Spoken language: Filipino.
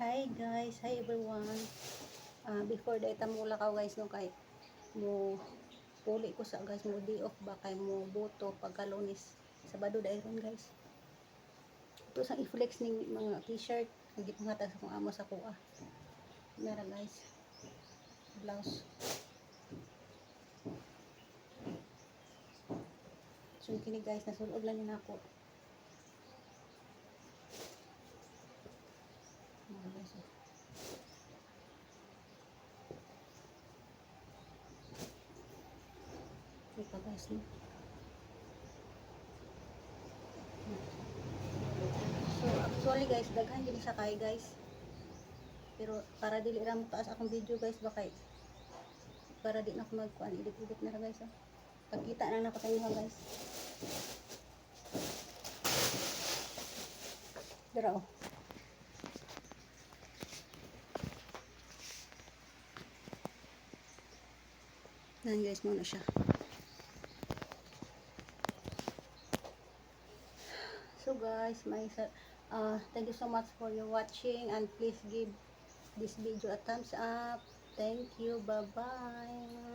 Hi guys, hi everyone. Ah, before day mula ka guys no kay mo puli ko sa guys mo di off ba kay mo buto pagkalunis sabado dayron guys. Ito sang i-flex ning mga t-shirt hindi pangatag sa kung amo sa kuha. Nara guys. Blouse. So kini guys nasulod lang ni nako guys, oh. Ito guys, no? So, actually guys, daghan din sa kay guys. Pero para dili ra mo taas akong video guys, baka para di na ako magkuan edit-edit na ra guys. Oh. Pagkita na na ko sa inyo guys. Dira oh. Yan guys, muna siya. So guys, my uh, thank you so much for your watching and please give this video a thumbs up. Thank you. Bye-bye.